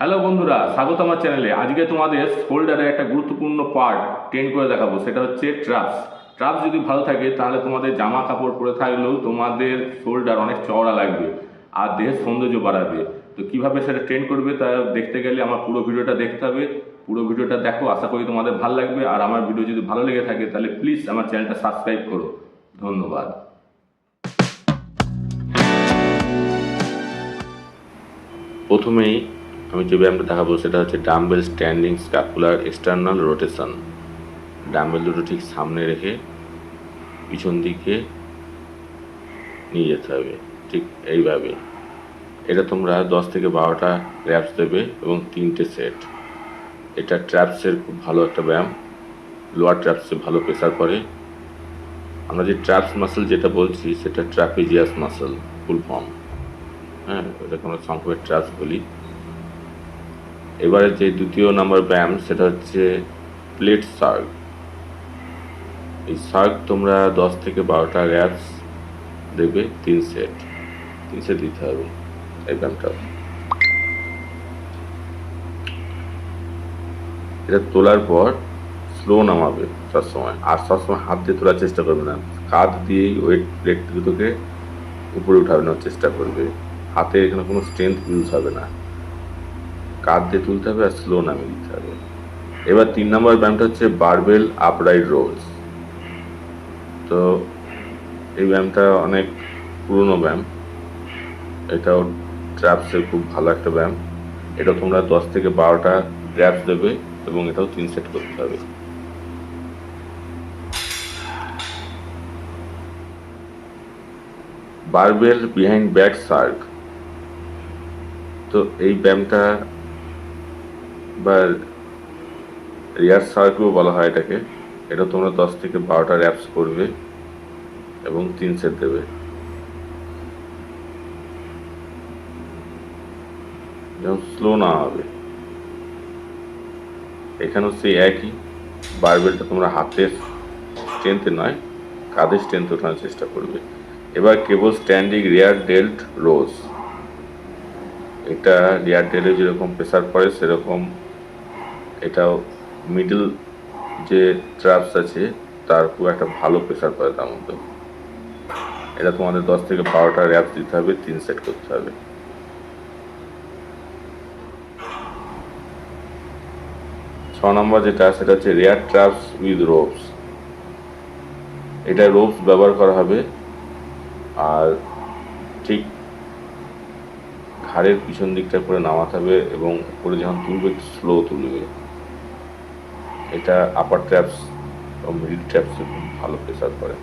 Hello বন্ধুরা, স্বাগত আমার চ্যানেলে। আজকে তোমাদের শোল্ডারের একটা গুরুত্বপূর্ণ পার্ট ট্রেন করে দেখাবো, সেটা হচ্ছে ট্রাপস ট্রাপস যদি ভালো থাকে, তাহলে তোমাদের জামা কাপড় পরে থাকলেও তোমাদের শোল্ডার অনেক চওড়া লাগবে আর দেহের সৌন্দর্য বাড়াবে। তো কীভাবে সেটা ট্রেন করবে, তা দেখতে গেলে আমার পুরো ভিডিওটা দেখতে হবে। পুরো ভিডিওটা দেখো, আশা করি তোমাদের ভালো লাগবে। আর আমার ভিডিও যদি ভালো লেগে থাকে, তাহলে প্লিজ আমার চ্যানেলটা সাবস্ক্রাইব করো। ধন্যবাদ। প্রথমেই আমি যে ব্যায়ামটা দেখাবো, সেটা হচ্ছে dumbbell standing scapular external rotation. Dumbbell দুটো ঠিক সামনে রেখে পিছন দিকে নিয়ে যেতে হবে, ঠিক এইভাবে। এটা তোমরা দশ থেকে বারোটা র্যাপস দেবে এবং তিনটে সেট। এটা ট্র্যাপসের খুব ভালো একটা ব্যায়াম, লোয়ার ট্র্যাপসে ভালো প্রেসার পড়ে। আমরা যে ট্র্যাপস মাসেল যেটা বলছি, সেটা ট্র্যাপিজিয়াস মাসেল, ফুল ফর্ম। হ্যাঁ এটাকে আমরা সংক্ষেপে ট্র্যাপস বলি। এবারে যে দ্বিতীয় নাম্বার ব্যায়াম, সেটা হচ্ছে প্লেট সার্ক এই সার্ক তোমরা দশ থেকে বারোটা র্যাপস দেবে, তিন সেট। তিন সেট দিতে হবে এই ব্যায়ামটা এটা তোলার পর স্লো নামাবে সবসময় আর সবসময় হাত দিয়ে তোলার চেষ্টা করবে না। কাঁধ দিয়েই ওয়েট প্লেট দুটোকে উপরে উঠানোর চেষ্টা করবে। হাতে এখানে কোনো স্ট্রেংথ ইউজ হবে না। কাঁধ দিয়ে তুলতে হবে আর স্লো নামিয়ে দিতে হবে। এবার তিন নম্বর ব্যায়ামটা হচ্ছে বারবেল আপরাইট রোলস। তো এই ব্যায়ামটা অনেক পুরনো ব্যায়াম। এটাও ট্র্যাপসের খুব ভালো একটা ব্যায়াম। এটা তোমরা দশ থেকে বারোটা ট্র্যাপস দেবে এবং এটাও তিন সেট করতে হবে। Barbell behind back shrug. তো এই ব্যায়ামটা রিয়ার সার্কও বলা হয় এটাকে। এটা তোমরা দশ থেকে বারোটা র্যাপস করবে এবং তিন সেট দেবে। যেমন স্লো না হবে। এখানেও সেই একই। বারবেলটা তোমরা হাতের স্ট্রেংথে নয়, কাঁধের স্ট্রেংথ ওঠানোর চেষ্টা করবে। এবার কেবল স্ট্যান্ডিং রিয়ার ডেল্ট রোজ এটা রিয়ার ডেলে যেরকম প্রেসার পড়ে, সেরকম এটাও মিডল যে ট্রাপস আছে, তার খুব একটা ভালো প্রেসার পড়ে তার মধ্যে। এটা তোমাদের দশ থেকে বারোটা র্যাপস দিতে হবে, তিন সেট করতে হবে। ছ নম্বর যেটা, সেটা হচ্ছে রেয়ার ট্রাপস উইথ রোপস এটা রোপস ব্যবহার করা হবে, আর ঠিক ঘাড়ের পিছন দিকটা করে নামাতে হবে, এবং করে যখন তুলবে স্লো তুলবে। এটা আপার ট্র্যাপস এবং মিডিল ট্র্যাপসে ভালো প্রেসার করে।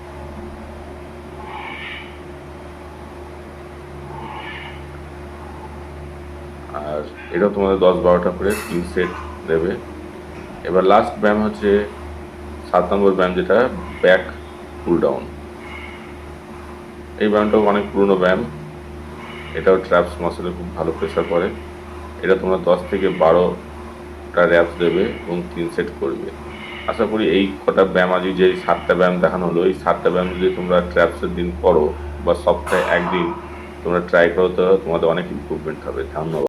আর এটা তোমাদের দশ বারোটা করে তিন সেট দেবে এবার লাস্ট ব্যায়াম হচ্ছে সাত নম্বর ব্যায়াম যেটা ব্যাক পুল ডাউন এই ব্যায়ামটাও অনেক পুরনো ব্যায়াম। এটাও ট্র্যাপস মাসেলে খুব ভালো প্রেসার করে। এটা তোমরা দশ থেকে বারোটা র্যাপস দেবে এবং তিন সেট করবে। আশা করি এই কটা ব্যায়াম আজ যে সাতটা ব্যায়াম দেখানো হলো, এই সাতটা ব্যায়াম যদি তোমরা ট্র্যাপসের দিন করো বা সপ্তাহে একদিন তোমরা ট্রাই করো, তো তোমাদের অনেক ইম্প্রুভমেন্ট হবে। ধন্যবাদ।